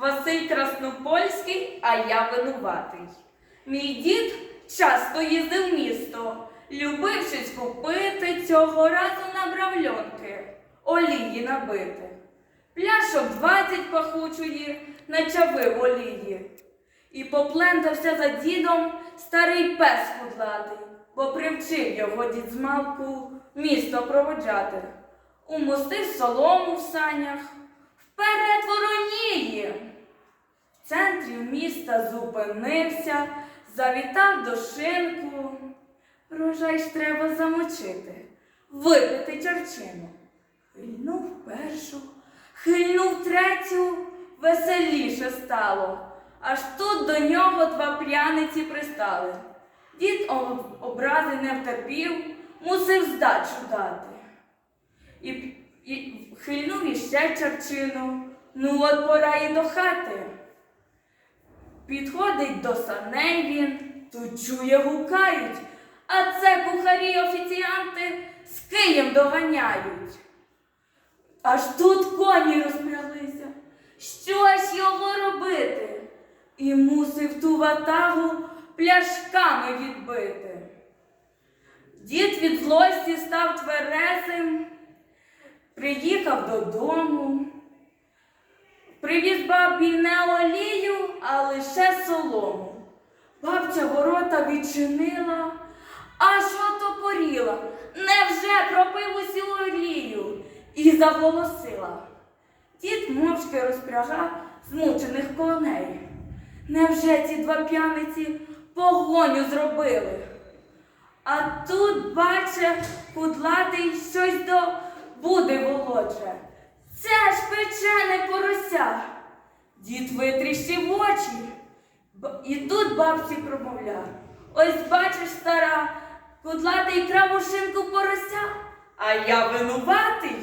Василь Краснопольський, а я винуватий. Мій дід часто їздив місто, любив щось купити, цього разу набрав льонки, олії набити. Пляшок двадцять пахучої, начавив олії. І поплентався за дідом старий пес кудлатий, бо привчив його дід змалку місто проводжати. Умостив солому в санях, міста зупинився, завітав до шинку. Рожай ж треба замочити, випити чарчину. Хильнув першу, хильнув третю, веселіше стало. Аж тут до нього два пряниці пристали. Дід образи не втерпів, мусив здачу дати. І, і хильнув іще чарчину. Ну от пора і до хати. Підходить до саней він, тут чує гукають, а це кухарі офіціанти з києм доганяють. Аж тут коні розпряглися. Що ж його робити? І мусив ту ватагу пляшками відбити. Дід від злості став тверезим, приїхав додому, привіз бабі не олію, а лише солому. Бабця ворота відчинила, аж отопоріла, невже пропив усю олію і заголосила. Дід мовчки розпрягав змучених коней. Невже ці два п'яниці погоню зробили? А тут, баче, кудлатий щось до буди волоче. Печене порося. Дід витріщив очі. І тут бабці промовляв. Ось бачиш, стара, кудлатий крав у шинку порося, а я винуватий.